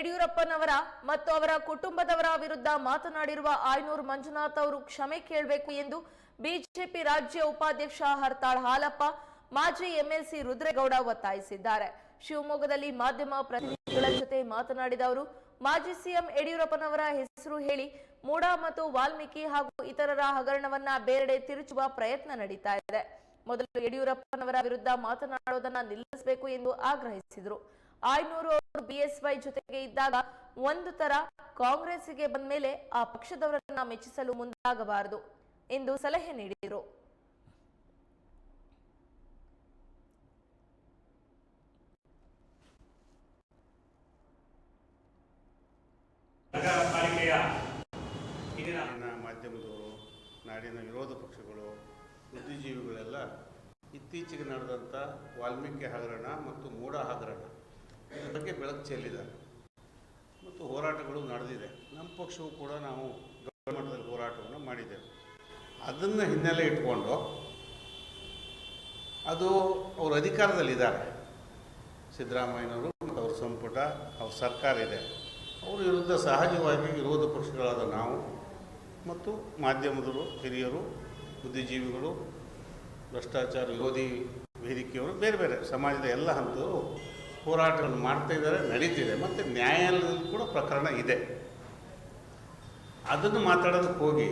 ಯಡಿಯೂರಪ್ಪನವರ ಮತ್ತು ಅವರ ಕುಟುಂಬದವರ ವಿರುದ್ಧ ಮಾತನಾಡಿರುವ ಆಯನೂರು ಮಂಜುನಾಥ್ ಅವರು ಕ್ಷಮೆ ಕೇಳಬೇಕು ಎಂದು ಬಿಜೆಪಿ ರಾಜ್ಯ ಉಪಾಧ್ಯಕ್ಷ ಹರ್ತಾಳ್ ಹಾಲಪ್ಪ, ಮಾಜಿ ಎಂಎಲ್ಸಿ ರುದ್ರೇಗೌಡ ಒತ್ತಾಯಿಸಿದ್ದಾರೆ. ಶಿವಮೊಗ್ಗದಲ್ಲಿ ಮಾಧ್ಯಮ ಪ್ರತಿನಿಧಿಗಳ ಜೊತೆ ಮಾತನಾಡಿದ ಅವರು, ಮಾಜಿ ಸಿಎಂ ಯಡಿಯೂರಪ್ಪನವರ ಹೆಸರು ಹೇಳಿ ಮೂಡ ಮತ್ತು ವಾಲ್ಮೀಕಿ ಹಾಗೂ ಇತರರ ಹಗರಣವನ್ನ ಬೇರೆಡೆ ತಿರುಚುವ ಪ್ರಯತ್ನ ನಡೀತಾ ಇದೆ. ಮೊದಲು ಯಡಿಯೂರಪ್ಪನವರ ವಿರುದ್ಧ ಮಾತನಾಡೋದನ್ನ ನಿಲ್ಲಿಸಬೇಕು ಎಂದು ಆಗ್ರಹಿಸಿದರು. ಆಯ್ನೂರು ಅವರು ಬಿಎಸ್ವೈ ಜೊತೆಗೆ ಇದ್ದಾಗ ಒಂದು ತರ ಕಾಂಗ್ರೆಸ್ಸಿಗೆ ಬಂದ ಮೇಲೆ ಆ ಪಕ್ಷದವರನ್ನ ಮೆಚ್ಚಿಸಲು ಮುಂದಾಗಬಾರದು ಎಂದು ಸಲಹೆ ನೀಡಿದರು. ಮಾಧ್ಯಮದವರು ನಾಡಿನ ವಿರೋಧ ಪಕ್ಷಗಳು ಬುದ್ಧಿಜೀವಿಗಳೆಲ್ಲ ಇತ್ತೀಚೆಗೆ ನಡೆದಂಥ ವಾಲ್ಮೀಕಿ ಹಗರಣ ಮತ್ತು ಮೂಢ ಹಗರಣ. ಬಗ್ಗೆ ಬೆಳಕು ಚೆಲ್ಲಿದ್ದಾರೆ ಮತ್ತು ಹೋರಾಟಗಳು ನಡೆದಿದೆ. ನಮ್ಮ ಪಕ್ಷವು ಕೂಡ ನಾವು ದೊಡ್ಡ ಮಟ್ಟದಲ್ಲಿ ಹೋರಾಟವನ್ನು ಮಾಡಿದ್ದೇವೆ. ಅದನ್ನು ಹಿನ್ನೆಲೆ ಇಟ್ಕೊಂಡು ಅದು ಅವರು ಅಧಿಕಾರದಲ್ಲಿದ್ದಾರೆ. ಸಿದ್ದರಾಮಯ್ಯನವರು ಮತ್ತು ಅವ್ರ ಸಂಪುಟ, ಅವ್ರ ಸರ್ಕಾರ ಇದೆ. ಅವ್ರ ವಿರುದ್ಧ ಸಹಜವಾಗಿ ವಿರೋಧ ಪಕ್ಷಗಳಾದ ನಾವು ಮತ್ತು ಮಾಧ್ಯಮದವರು, ಹಿರಿಯರು, ಬುದ್ಧಿಜೀವಿಗಳು, ಭ್ರಷ್ಟಾಚಾರ ವಿರೋಧಿ ವೇದಿಕೆಯವರು, ಬೇರೆ ಬೇರೆ ಸಮಾಜದ ಎಲ್ಲ ಹಂತದವರು ಹೋರಾಟಗಳನ್ನು ಮಾಡ್ತಾ ಇದ್ದಾರೆ, ನಡೀತಿದೆ. ಮತ್ತು ನ್ಯಾಯಾಲಯದಲ್ಲಿ ಕೂಡ ಪ್ರಕರಣ ಇದೆ. ಅದನ್ನು ಮಾತಾಡೋದಕ್ಕೆ ಹೋಗಿ,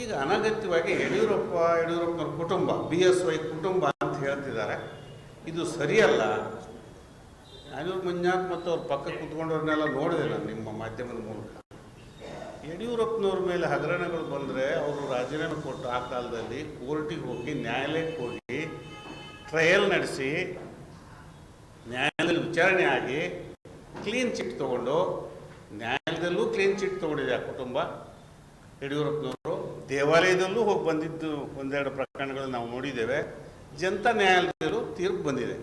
ಈಗ ಅನಗತ್ಯವಾಗಿ ಯಡಿಯೂರಪ್ಪ, ಯಡಿಯೂರಪ್ಪನವ್ರ ಕುಟುಂಬ, ಬಿ ಎಸ್ ವೈ ಕುಟುಂಬ ಅಂತ ಹೇಳ್ತಿದ್ದಾರೆ. ಇದು ಸರಿಯಲ್ಲ. ಅನಿಲ್ ಮಂಜಾತ್ ಮತ್ತು ಅವ್ರ ಪಕ್ಕ ಕುತ್ಕೊಂಡವ್ರನ್ನೆಲ್ಲ ನೋಡಿದೆ ನಾನು ನಿಮ್ಮ ಮಾಧ್ಯಮದ ಮೂಲಕ. ಯಡಿಯೂರಪ್ಪನವ್ರ ಮೇಲೆ ಹಗರಣಗಳು ಬಂದರೆ ಅವರು ರಾಜೀನಾಮೆ ಕೊಟ್ಟು ಆ ಕಾಲದಲ್ಲಿ ಕೋರ್ಟಿಗೆ ಹೋಗಿ, ನ್ಯಾಯಾಲಯಕ್ಕೆ ಹೋಗಿ, ಟ್ರಯಲ್ ನಡೆಸಿ ನ್ಯಾಯಾಲಯದಲ್ಲಿ ವಿಚಾರಣೆ ಆಗಿ ಕ್ಲೀನ್ ಚಿಟ್ ತೊಗೊಂಡು, ನ್ಯಾಯಾಲಯದಲ್ಲೂ ಕ್ಲೀನ್ ಚಿಟ್ ತೊಗೊಂಡಿದೆ ಆ ಕುಟುಂಬ. ಯಡಿಯೂರಪ್ಪನವರು ದೇವಾಲಯದಲ್ಲೂ ಹೋಗಿ ಬಂದಿದ್ದು ಒಂದೆರಡು ಪ್ರಕರಣಗಳನ್ನು ನಾವು ನೋಡಿದ್ದೇವೆ. ಜನತಾ ನ್ಯಾಯಾಲಯದಲ್ಲೂ ತೀರ್ಪು ಬಂದಿದೆ.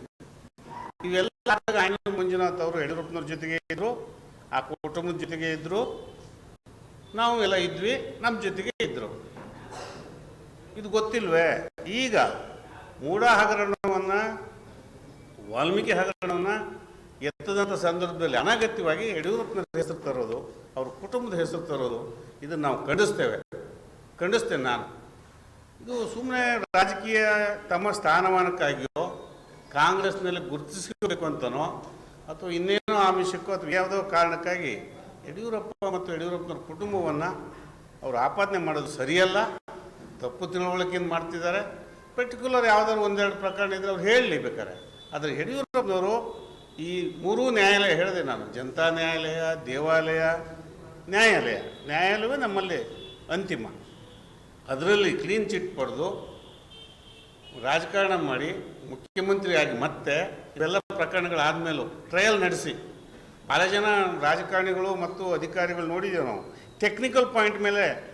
ಇವೆಲ್ಲ ಆಂಜನೇಯ ಮಂಜುನಾಥ್ ಅವರು ಯಡಿಯೂರಪ್ಪನವ್ರ ಜೊತೆಗೆ ಇದ್ದರು ಆ ಕುಟುಂಬದ ಜೊತೆಗೆ ಇದ್ದರು ನಾವು ಎಲ್ಲ ಇದ್ವಿ, ನಮ್ಮ ಜೊತೆಗೆ ಇದ್ದರು ಇದು ಗೊತ್ತಿಲ್ವೇ? ಈಗ ಮೂಢ ಹಗರಣವನ್ನು ವಾಲ್ಮೀಕಿ ಹಗರಣವನ್ನು ಎತ್ತದಂಥ ಸಂದರ್ಭದಲ್ಲಿ ಅನಗತ್ಯವಾಗಿ ಯಡಿಯೂರಪ್ಪನ ಹೆಸರು ತರೋದು, ಅವ್ರ ಕುಟುಂಬದ ಹೆಸರು ತರೋದು, ಇದನ್ನು ನಾವು ಖಂಡಿಸ್ತೇವೆ. ಖಂಡಿಸ್ತೇನೆ ನಾನು. ಇದು ಸುಮ್ಮನೆ ರಾಜಕೀಯ ತಮ್ಮ ಸ್ಥಾನಮಾನಕ್ಕಾಗಿಯೋ, ಕಾಂಗ್ರೆಸ್ನಲ್ಲಿ ಗುರುತಿಸಬೇಕು ಅಂತನೋ, ಅಥವಾ ಇನ್ನೇನೋ ಆಮಿಷಕ್ಕೋ, ಅಥವಾ ಯಾವುದೋ ಕಾರಣಕ್ಕಾಗಿ ಯಡಿಯೂರಪ್ಪ ಮತ್ತು ಯಡಿಯೂರಪ್ಪನವ್ರ ಕುಟುಂಬವನ್ನು ಅವರು ಆಪಾದನೆ ಮಾಡೋದು ಸರಿಯಲ್ಲ, ತಪ್ಪು ತಿಳುವಳಿಕೆಯಿಂದ ಮಾಡ್ತಿದ್ದಾರೆ. ಪರ್ಟಿಕ್ಯುಲರ್ ಯಾವುದಾದ್ರು ಒಂದೆರಡು ಪ್ರಕರಣ ಇದ್ದರೆ ಅವ್ರು ಹೇಳಲಿ ಬೇಕಾರೆ ಆದರೆ ಯಡಿಯೂರಪ್ಪನವರು ಈ ಮೂರೂ ನ್ಯಾಯಾಲಯ ಹೇಳಿದೆ ನಾನು, ಜನತಾ ನ್ಯಾಯಾಲಯ, ದೇವಾಲಯ, ನ್ಯಾಯಾಲಯ. ನ್ಯಾಯಾಲಯವೇ ನಮ್ಮಲ್ಲಿ ಅಂತಿಮ. ಅದರಲ್ಲಿ ಕ್ಲೀನ್ ಚಿಟ್ ಪಡೆದು ರಾಜಕಾರಣ ಮಾಡಿ ಮುಖ್ಯಮಂತ್ರಿಯಾಗಿ ಮತ್ತೆ ಇವೆಲ್ಲ ಪ್ರಕರಣಗಳಾದಮೇಲೂ ಟ್ರಯಲ್ ನಡೆಸಿ. ಭಾಳ ಜನ ರಾಜಕಾರಣಿಗಳು ಮತ್ತು ಅಧಿಕಾರಿಗಳು ನೋಡಿದ್ದೇವೆ ನಾವು. ಟೆಕ್ನಿಕಲ್ ಪಾಯಿಂಟ್ ಮೇಲೆ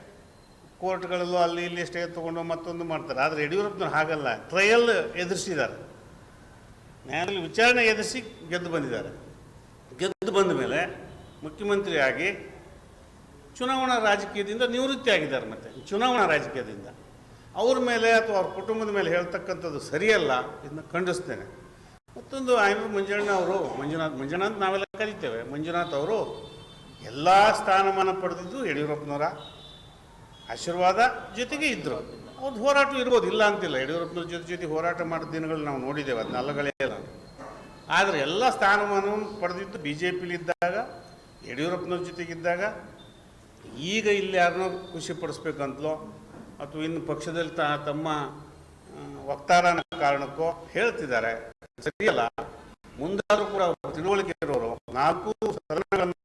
ಕೋರ್ಟ್ಗಳಲ್ಲೂ ಅಲ್ಲಿ ಇಲ್ಲಿ ಸ್ಟೇ ತೊಗೊಂಡು ಮತ್ತೊಂದು ಮಾಡ್ತಾರೆ. ಆದರೆ ಯಡಿಯೂರಪ್ಪನವ್ರು ಹಾಗಲ್ಲ. ಟ್ರಯಲ್ ಎದುರಿಸಿದ್ದಾರೆ. ನ್ಯಾಯಾಲಯ ವಿಚಾರಣೆ ಎದುರಿಸಿ ಗೆದ್ದು ಬಂದಿದ್ದಾರೆ. ಗೆದ್ದು ಬಂದ ಮೇಲೆ ಮುಖ್ಯಮಂತ್ರಿಯಾಗಿ ಚುನಾವಣಾ ರಾಜಕೀಯದಿಂದ ನಿವೃತ್ತಿ ಆಗಿದ್ದಾರೆ ಮತ್ತೆ. ಚುನಾವಣಾ ರಾಜಕೀಯದಿಂದ. ಅವ್ರ ಮೇಲೆ ಅಥವಾ ಅವ್ರ ಕುಟುಂಬದ ಮೇಲೆ ಹೇಳ್ತಕ್ಕಂಥದ್ದು ಸರಿಯಲ್ಲ ಇದನ್ನ ಖಂಡಿಸ್ತೇನೆ. ಮತ್ತೊಂದು ಆಯನೂರು ಮಂಜಣ್ಣ ಅವರು, ಮಂಜುನಾಥ್ ಮಂಜುನಾಥ್ ನಾವೆಲ್ಲ ಕರಿತೇವೆ. ಮಂಜುನಾಥ್ ಅವರು ಎಲ್ಲ ಸ್ಥಾನಮಾನ ಪಡೆದಿದ್ದು ಯಡಿಯೂರಪ್ಪನವರ ಆಶೀರ್ವಾದ ಜೊತೆಗೆ ಇದ್ದರು ಅವ್ರದ್ದು ಹೋರಾಟ ಇರ್ಬೋದು. ಇಲ್ಲ ಅಂತಿಲ್ಲ. ಯಡಿಯೂರಪ್ಪನ ಜೊತೆ ಜೊತೆ ಹೋರಾಟ ಮಾಡಿದ ದಿನಗಳು ನಾವು ನೋಡಿದ್ದೇವೆ. ಅದನ್ನ ಅಲ್ಲಗಳೆಯಲ್ಲ ಆದರೆ ಎಲ್ಲ ಸ್ಥಾನಮಾನವನ್ನು ಪಡೆದಿದ್ದು ಬಿ ಜೆ ಪಿಲಿದ್ದಾಗ ಯಡಿಯೂರಪ್ಪನವ್ರ ಜೊತೆಗಿದ್ದಾಗ, ಈಗ ಇಲ್ಲಿ ಯಾರನ್ನೋ ಖುಷಿ ಪಡಿಸ್ಬೇಕಂತಲೋ ಅಥವಾ ಇನ್ನು ಪಕ್ಷದಲ್ಲಿ ತ, ತಮ್ಮ ವಕ್ತಾರನ ಕಾರಣಕ್ಕೋ ಹೇಳ್ತಿದ್ದಾರೆ. ಸರಿಯಲ್ಲ. ಮುಂದಾದರೂ ಕೂಡ ತಿಳುವಳಿಕೆ ಇರೋರು ನಾಲ್ಕು ಸದನಗಳನ್ನ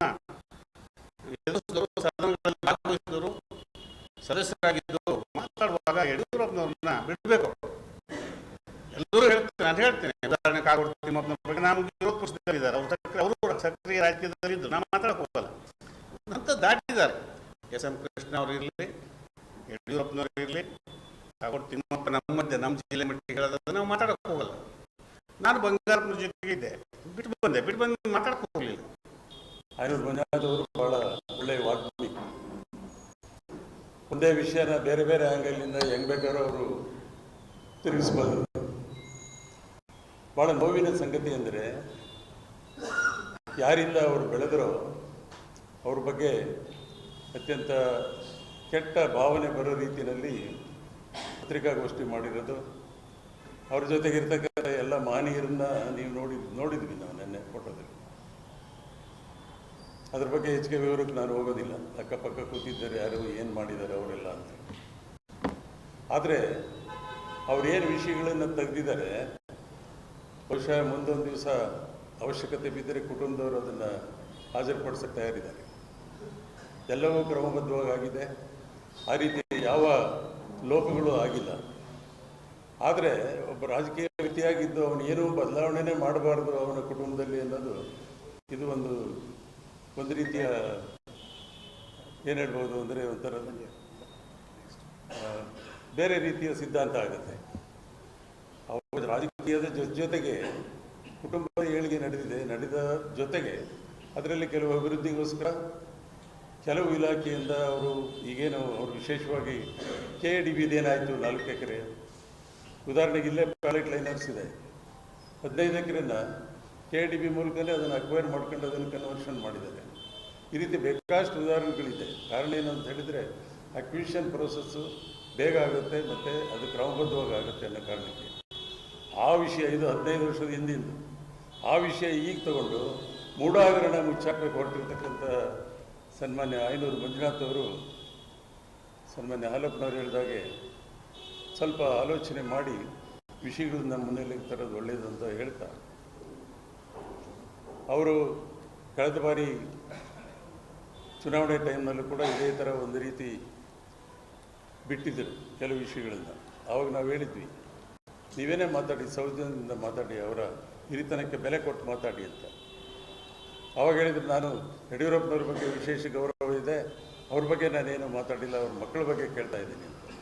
ಉದಾಹರಣೆ ಮತ್ತು ಬಗ್ಗೆ ನಾನು ವಿರೋಧ ಪಕ್ಷದಲ್ಲಿದ್ದಾರೆ ಅವರು ಸಕ್ರಿಯ ಅವರು ಸಕ್ರಿಯ ರಾಜಕೀಯದಲ್ಲಿದ್ದು ನಾನು ಮಾತಾಡಕ್ಕೆ ಹೋಗಲ್ಲ. ಅಂತ ದಾಟಿದ್ದಾರೆ. ಎಸ್. ಎಂ. ಕೃಷ್ಣ ಅವರು ಇರಲಿ, ಯಡಿಯೂರಪ್ಪನವರು ಇರಲಿ, ಕಾಗೋಡು ತಿಮ್ಮಪ್ಪ ನಮ್ಮ ಮಧ್ಯೆ, ನಮ್ಮ ಜಿಲ್ಲೆ ಮಟ್ಟಿಗೆ ಹೇಳೋದಾದ್ರೆ ನಾವು ಮಾತಾಡಕ್ಕೆ ಹೋಗಲ್ಲ. ನಾನು ಬಂಗಾರಪ್ಪನ ಜೊತೆಗೆ ಇದ್ದೆ. ಬಿಟ್ಟು ಬಂದೆ. ಬಿಟ್ಟು ಬಂದು ಮಾತಾಡಕ್ಕೆ ಹೋಗಲಿಲ್ಲ. ಮಂಜುನಾಥ್ ಅವರು ಬಹಳ ಒಳ್ಳೆಯ ವಾಗ್ಮಿ. ಒಂದೇ ವಿಷಯನ ಬೇರೆ ಬೇರೆ ಆ್ಯಂಗಲಿಂದ ಹೆಂಗ್ ಬೇಕಾದ್ರೂ ಅವರು ತಿರುಗಿಸ್ಬೋದು. ಬಹಳ ನೋವಿನ ಸಂಗತಿ ಅಂದರೆ ಯಾರಿಂದ ಅವರು ಬೆಳೆದರೋ ಅವ್ರ ಬಗ್ಗೆ ಅತ್ಯಂತ ಕೆಟ್ಟ ಭಾವನೆ ಬರೋ ರೀತಿಯಲ್ಲಿ ಪತ್ರಿಕಾಗೋಷ್ಠಿ ಮಾಡಿರೋದು. ಅವ್ರ ಜೊತೆಗಿರ್ತಕ್ಕಂಥ ಎಲ್ಲ ಮಾನೀಯರನ್ನ ನೀವು ನೋಡಿ, ನೋಡಿದ್ವಿ ನಾವು ನೆನ್ನೆ ಫೋಟೋದಲ್ಲಿ. ಅದ್ರ ಬಗ್ಗೆ ಹೆಚ್ಚಿಗೆ ವಿವರಕ್ಕೆ ನಾನು ಹೋಗೋದಿಲ್ಲ. ಅಕ್ಕಪಕ್ಕ ಕೂತಿದ್ದಾರೆ, ಯಾರು ಏನು ಮಾಡಿದ್ದಾರೆ ಅವರೆಲ್ಲ ಅಂತ. ಆದರೆ ಅವ್ರೇನು ವಿಷಯಗಳನ್ನು ತೆಗೆದಿದ್ದಾರೆ ಬಹುಶಃ ಮುಂದೊಂದು ದಿವಸ ಅವಶ್ಯಕತೆ ಬಿದ್ದರೆ ಕುಟುಂಬದವರು ಅದನ್ನು ಹಾಜರುಪಡಿಸಕ್ಕೆ ತಯಾರಿದ್ದಾರೆ. ಎಲ್ಲವೂ ಕ್ರಮಬದ್ಧವಾಗಿ ಆಗಿದೆ ಆ ರೀತಿ ಯಾವ ಲೋಪಗಳು ಆಗಿಲ್ಲ. ಆದರೆ ಒಬ್ಬ ರಾಜಕೀಯ ವ್ಯಕ್ತಿಯಾಗಿದ್ದು ಅವನು ಏನೂ ಬದಲಾವಣೆನೇ ಮಾಡಬಾರ್ದು ಅವನ ಕುಟುಂಬದಲ್ಲಿ ಅನ್ನೋದು ಇದು ಒಂದು ಒಂದು ರೀತಿಯ ಏನು ಹೇಳ್ಬೋದು ಅಂದರೆ ಒಂಥರ ಬೇರೆ ರೀತಿಯ ಸಿದ್ಧಾಂತ ಆಗುತ್ತೆ. ಅವ್ರ ರಾಜಕೀಯದ ಜೊ- ಜೊತೆಗೆ ಕುಟುಂಬದ ಏಳಿಗೆ ನಡೆದಿದೆ, ನಡೆದ ಜೊತೆಗೆ ಅದರಲ್ಲಿ ಕೆಲವು ಅಭಿವೃದ್ಧಿಗೋಸ್ಕರ ಕೆಲವು ಇಲಾಖೆಯಿಂದ ಅವರು ಈಗೇನು ಅವರು ವಿಶೇಷವಾಗಿ ಕೆ ಡಿ ಬಿದೇನಾಯಿತು ನಾಲ್ಕು ಎಕರೆ. ಉದಾಹರಣೆಗೆ ಇಲ್ಲೇ ಪ್ಯಾಲೆಟ್ ಲೈನರ್ಸ್ ಇದೆ. ಹದಿನೈದು ಎಕರೆನ ಕೆ ಡಿ ಬಿ ಮೂಲಕನೇ ಅದನ್ನು ಅಕ್ವೈರ್ ಮಾಡ್ಕೊಂಡು ಅದನ್ನು ಕನ್ವರ್ಷನ್ ಮಾಡಿದ್ದಾರೆ. ಈ ರೀತಿ ಬೇಕಾಷ್ಟು ಉದಾಹರಣೆಗಳಿದೆ. ಕಾರಣ ಏನು ಅಂತ ಹೇಳಿದರೆ ಅಕ್ವಿಷನ್ ಪ್ರೋಸೆಸ್ಸು ಬೇಗ ಆಗುತ್ತೆ, ಮತ್ತು ಅದು ಕ್ರಮಬದ್ಧವಾಗಿ ಆಗುತ್ತೆ ಅನ್ನೋ ಕಾರಣಕ್ಕೆ. ಆ ವಿಷಯ ಇದು ಹದಿನೈದು ವರ್ಷದ ಹಿಂದಿಂದು. ಆ ವಿಷಯ ಈಗ ತಗೊಂಡು ಮೂಢಾಗರಣ ಮುಚ್ಚಾಕಕ್ಕೆ ಹೊರಟಿರ್ತಕ್ಕಂಥ ಸನ್ಮಾನ್ಯ ಐನೂರು ಮಂಜುನಾಥ್ ಅವರು ಸನ್ಮಾನ್ಯ ಹಾಲಪ್ಪನವ್ರು ಹೇಳಿದಾಗೆ ಸ್ವಲ್ಪ ಆಲೋಚನೆ ಮಾಡಿ ವಿಷಯಗಳನ್ನ ಮನೆಯಲ್ಲಿ ತರೋದು ಒಳ್ಳೆಯದು ಅಂತ ಹೇಳ್ತಾ. ಅವರು ಕಳೆದ ಬಾರಿ ಚುನಾವಣೆ ಟೈಮ್ನಲ್ಲೂ ಕೂಡ ಇದೇ ಥರ ಒಂದು ರೀತಿ ಬಿಟ್ಟಿದ್ದರು ಕೆಲವು ವಿಷಯಗಳನ್ನು. ಆವಾಗ ನಾವು ಹೇಳಿದ್ವಿ ನೀವೇನೇ ಮಾತಾಡಿ, ಸೌಜನ್ಯದಿಂದ ಮಾತಾಡಿ, ಅವರ ಹಿರಿತನಕ್ಕೆ ಬೆಲೆ ಕೊಟ್ಟು ಮಾತಾಡಿ ಅಂತ. ಅವಾಗ ಹೇಳಿದ್ರು ನಾನು, ಯಡಿಯೂರಪ್ಪನವ್ರ ಬಗ್ಗೆ ವಿಶೇಷ ಗೌರವ ಇದೆ, ಅವ್ರ ಬಗ್ಗೆ ನಾನೇನು ಮಾತಾಡಿಲ್ಲ, ಅವ್ರ ಮಕ್ಕಳ ಬಗ್ಗೆ ಕೇಳ್ತಾ ಇದ್ದೀನಿ